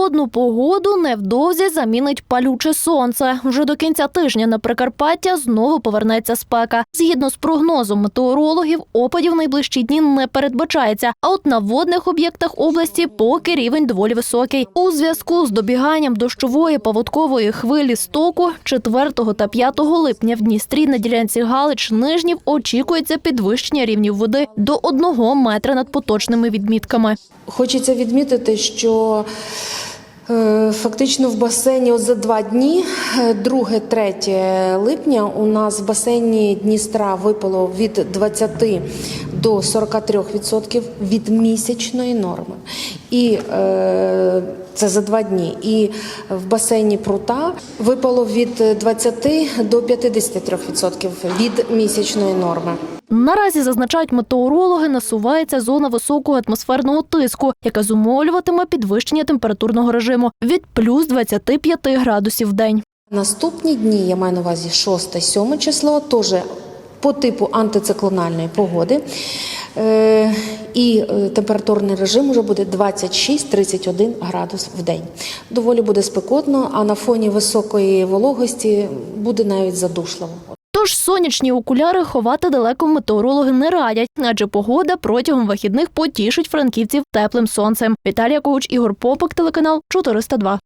Холодну погоду невдовзі замінить палюче сонце. Вже до кінця тижня на Прикарпаття знову повернеться спека. Згідно з прогнозом метеорологів, опадів найближчі дні не передбачається. А от на водних об'єктах області поки рівень доволі високий. У зв'язку з добіганням дощової паводкової хвилі стоку 4 та 5 липня в Дністрі на ділянці Галич Нижнів очікується підвищення рівнів води до 1 метра над поточними відмітками. Хочеться відмітити, що фактично в басейні за два дні, 2-3 липня, у нас в басейні Дністра випало від 20 до 43% від місячної норми. І е, це за два дні. І в басейні прута випало від 20 до 53% від місячної норми. Наразі зазначають метеорологи, насувається зона високого атмосферного тиску, яка зумовлюватиме підвищення температурного режиму від плюс 25 градусів в день. Наступні дні, я маю на увазі 6-7 число, теж по типу антициклональної погоди. Е, і е, температурний режим вже буде 26-31 градус в день. Доволі буде спекотно, а на фоні високої вологості буде навіть задушливо. Тож сонячні окуляри ховати далеко метеорологи не радять, адже погода протягом вихідних потішить франківців теплим сонцем. Віталія Коуч, Ігор Попик, телеканал 402.